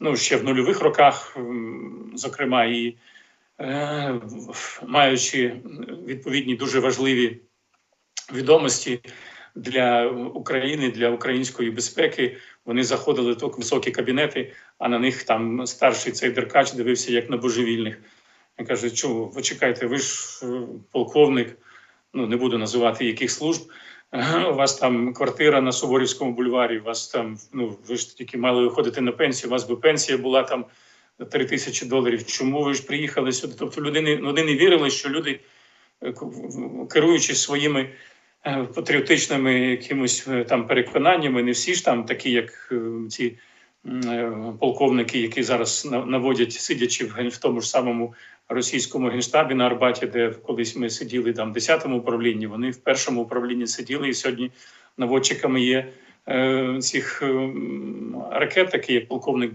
ну ще в нульових роках, зокрема, і е, маючи відповідні дуже важливі відомості для України, для української безпеки, вони заходили в високі кабінети, а на них там старший цей деркач дивився як на божевільних. Я кажу, чому ви чекайте, ви ж е, полковник, ну не буду називати яких служб. У вас там квартира на Суворівському бульварі, у вас там, ну ви ж тільки мали виходити на пенсію, у вас би пенсія була там 3 тисячі доларів. Чому ви ж приїхали сюди? Тобто люди не, вони не вірили, що люди, е, керуючись своїми е, патріотичними якимось е, там переконаннями, не всі ж там такі, як ці полковники, які зараз наводять, сидячи в, в тому ж самому російському генштабі на Арбаті, де колись ми сиділи там в 10-му управлінні, вони в першому управлінні сиділи, і сьогодні наводчиками є е, цих е, ракет, такі як полковник